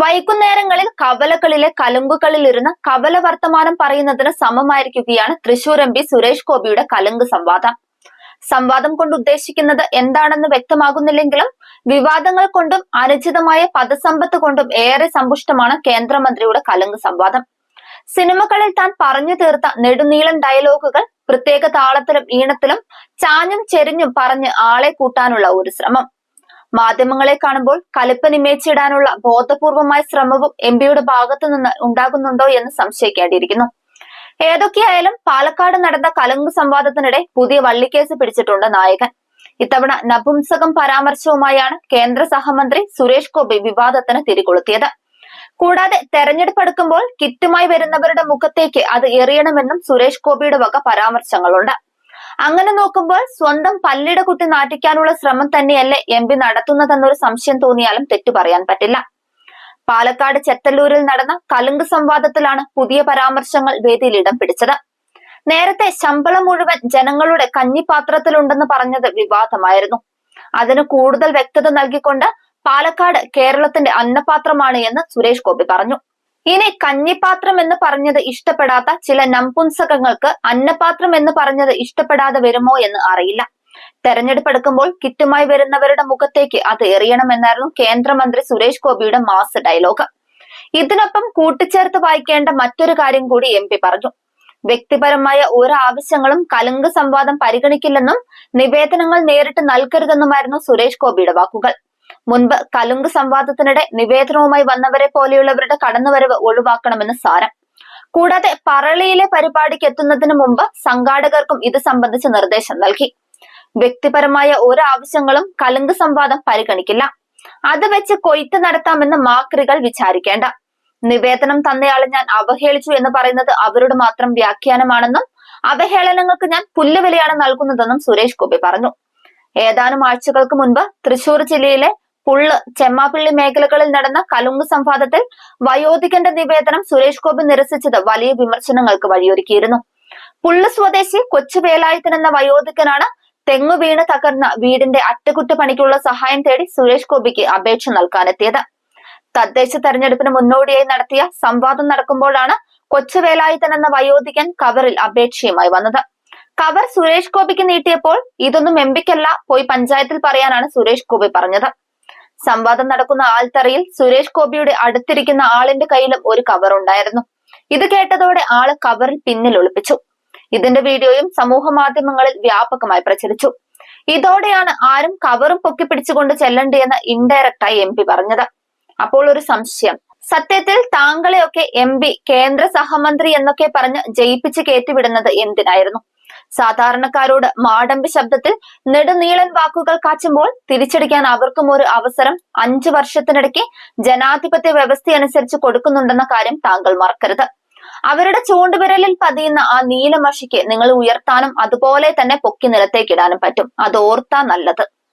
വൈകുന്നേരങ്ങളിൽ കവലകളിലെ കലുങ്കുകളിലിരുന്ന് കവല വർത്തമാനം പറയുന്നതിന് സമമായിരിക്കുകയാണ് തൃശൂർ എം പി സുരേഷ് ഗോപിയുടെ കലുങ്ക് സംവാദം. സംവാദം കൊണ്ട് ഉദ്ദേശിക്കുന്നത് എന്താണെന്ന് വ്യക്തമാകുന്നില്ലെങ്കിലും വിവാദങ്ങൾ കൊണ്ടും അനുചിതമായ പദസമ്പത്ത് കൊണ്ടും ഏറെ സമ്പുഷ്ടമാണ് കേന്ദ്രമന്ത്രിയുടെ കലുങ്ക് സംവാദം. സിനിമകളിൽ താൻ പറഞ്ഞു തീർത്ത നെടുനീളൻ ഡയലോഗുകൾ പ്രത്യേക താളത്തിലും ഈണത്തിലും ചാഞ്ഞും ചെരിഞ്ഞും പറഞ്ഞ് ആളെ കൂട്ടാനുള്ള ഒരു ശ്രമം. മാധ്യമങ്ങളെ കാണുമ്പോൾ കലിപ്പനിമേച്ചിടാനുള്ള ബോധപൂർവമായ ശ്രമവും എം പിയുടെ ഭാഗത്തു നിന്ന് ഉണ്ടാകുന്നുണ്ടോ എന്ന് സംശയിക്കേണ്ടിയിരിക്കുന്നു. ഏതൊക്കെയായാലും പാലക്കാട് നടന്ന കലങ്ക് സംവാദത്തിനിടെ പുതിയ വള്ളിക്കേസ് പിടിച്ചിട്ടുണ്ട് നായകൻ. ഇത്തവണ നപുംസകം പരാമർശവുമായാണ് കേന്ദ്ര സഹമന്ത്രി സുരേഷ് ഗോപി വിവാദത്തിന് തിരികൊളുത്തിയത്. കൂടാതെ തെരഞ്ഞെടുപ്പ് അടുക്കുമ്പോൾ കിറ്റുമായി വരുന്നവരുടെ മുഖത്തേക്ക് അത് എറിയണമെന്നും സുരേഷ് ഗോപിയുടെ വക പരാമർശങ്ങളുണ്ട്. അങ്ങനെ നോക്കുമ്പോൾ സ്വന്തം പല്ലിട കുട്ടി നാട്ടിക്കാനുള്ള ശ്രമം തന്നെയല്ലേ എം പി നടത്തുന്നതെന്നൊരു സംശയം തോന്നിയാലും തെറ്റു പറയാൻ പറ്റില്ല. പാലക്കാട് ചെത്തല്ലൂരിൽ നടന്ന കലുങ്ക് സംവാദത്തിലാണ് പുതിയ പരാമർശങ്ങൾ വേദിയിൽ ഇടം പിടിച്ചത്. നേരത്തെ ശമ്പളം മുഴുവൻ ജനങ്ങളുടെ കഞ്ഞിപ്പാത്രത്തിലുണ്ടെന്ന് പറഞ്ഞത് വിവാദമായിരുന്നു. അതിന് കൂടുതൽ വ്യക്തത നൽകിക്കൊണ്ട് പാലക്കാട് കേരളത്തിന്റെ അന്നപാത്രമാണ് എന്ന് സുരേഷ് ഗോപി പറഞ്ഞു. ഇനി കഞ്ഞിപ്പാത്രം എന്ന് പറഞ്ഞത് ഇഷ്ടപ്പെടാത്ത ചില നംപുംസകങ്ങൾക്ക് അന്നപാത്രം എന്ന് പറഞ്ഞത് ഇഷ്ടപ്പെടാതെ വരുമോ എന്ന് അറിയില്ല. തെരഞ്ഞെടുപ്പ് എടുക്കുമ്പോൾ കിറ്റുമായി വരുന്നവരുടെ മുഖത്തേക്ക് അത് എറിയണമെന്നായിരുന്നു കേന്ദ്രമന്ത്രി സുരേഷ് ഗോപിയുടെ മാസ് ഡയലോഗ്. ഇതിനൊപ്പം കൂട്ടിച്ചേർത്ത് വായിക്കേണ്ട മറ്റൊരു കാര്യം കൂടി എം പറഞ്ഞു. വ്യക്തിപരമായ ഒരു ആവശ്യങ്ങളും കലുങ്ക് സംവാദം പരിഗണിക്കില്ലെന്നും നിവേദനങ്ങൾ നേരിട്ട് നൽകരുതെന്നുമായിരുന്നു സുരേഷ് ഗോപിയുടെ വാക്കുകൾ. മുൻപ് കലുങ്ക് സംവാദത്തിനിടെ നിവേദനവുമായി വന്നവരെ പോലെയുള്ളവരുടെ കടന്നുവരവ് ഒഴിവാക്കണമെന്ന് സാരം. കൂടാതെ പറളിയിലെ പരിപാടിക്ക് എത്തുന്നതിന് മുമ്പ് സംഘാടകർക്കും ഇത് സംബന്ധിച്ച് നിർദ്ദേശം നൽകി. വ്യക്തിപരമായ ഒരു ആവശ്യങ്ങളും കലുങ്ക് സംവാദം പരിഗണിക്കില്ല. അത് വെച്ച് കൊയ്ത്ത് നടത്താമെന്ന് മാക്രികൾ വിചാരിക്കേണ്ട. നിവേദനം തന്നയാളെ ഞാൻ അവഹേളിച്ചു എന്ന് പറയുന്നത് അവരുടെ മാത്രം വ്യാഖ്യാനമാണെന്നും അവഹേളനങ്ങൾക്ക് ഞാൻ പുല്ലുവിലയാണ് നൽകുന്നതെന്നും സുരേഷ് ഗോപി പറഞ്ഞു. ഏതാനും ആഴ്ചകൾക്ക് മുൻപ് തൃശൂർ ജില്ലയിലെ പുള്ള് ചെമ്മാപ്പിള്ളി മേഖലകളിൽ നടന്ന കലുങ്ക് സംവാദത്തിൽ വയോധികന്റെ നിവേദനം സുരേഷ് ഗോപി നിരസിച്ചത് വലിയ വിമർശനങ്ങൾക്ക് വഴിയൊരുക്കിയിരുന്നു. പുള്ള് സ്വദേശി കൊച്ചുവേലായുധൻ എന്ന വയോധികനാണ് തെങ്ങു വീണ് തകർന്ന വീടിന്റെ അറ്റകുറ്റപ്പണിക്കുള്ള സഹായം തേടി സുരേഷ് ഗോപിക്ക് അപേക്ഷ നൽകാനെത്തിയത്. തദ്ദേശ തെരഞ്ഞെടുപ്പിന് മുന്നോടിയായി നടത്തിയ സംവാദം നടക്കുമ്പോഴാണ് കൊച്ചുവേലായുധൻ എന്ന വയോധികൻ കവറിൽ അപേക്ഷയുമായി വന്നത്. കവർ സുരേഷ് ഗോപിക്ക് നീട്ടിയപ്പോൾ ഇതൊന്നും എംപിക്കല്ല പോയി പഞ്ചായത്തിൽ പറയാനാണ് സുരേഷ് ഗോപി പറഞ്ഞത്. സംവാദം നടക്കുന്ന ആൾത്തറയിൽ സുരേഷ് ഗോപിയുടെ അടുത്തിരിക്കുന്ന ആളിന്റെ കയ്യിലും ഒരു കവർ ഉണ്ടായിരുന്നു. ഇത് കേട്ടതോടെ ആൾ കവറിൽ പിന്നിൽ ഒളിപ്പിച്ചു. ഇതിന്റെ വീഡിയോയും സമൂഹ മാധ്യമങ്ങളിൽ വ്യാപകമായി പ്രചരിച്ചു. ഇതോടെയാണ് ആരും കവറും പൊക്കി പിടിച്ചുകൊണ്ട് ചെല്ലണ്ടേന്ന് ഇൻഡയറക്റ്റായി എം പി പറഞ്ഞത്. അപ്പോൾ ഒരു സംശയം. സത്യത്തിൽ താങ്കളെയൊക്കെ എം പി കേന്ദ്ര സഹമന്ത്രി എന്നൊക്കെ പറഞ്ഞ് ജയിപ്പിച്ച് കയറ്റിവിടുന്നത് എന്തിനായിരുന്നു? സാധാരണക്കാരോട് മാടമ്പി ശബ്ദത്തിൽ നെടുനീളൻ വാക്കുകൾ കാച്ചുമ്പോൾ തിരിച്ചടിക്കാൻ അവർക്കും ഒരു അവസരം അഞ്ചു വർഷത്തിനിടയ്ക്ക് ജനാധിപത്യ വ്യവസ്ഥയനുസരിച്ച് കൊടുക്കുന്നുണ്ടെന്ന കാര്യം താങ്കൾ മറക്കരുത്. അവരുടെ ചൂണ്ടുവിരലിൽ പതിയുന്ന ആ നീലമഷിക്ക് നിങ്ങൾ ഉയർത്താനും അതുപോലെ തന്നെ പൊക്കി നിലത്തേക്കിടാനും പറ്റും. അത് ഓർത്താ നല്ലത്.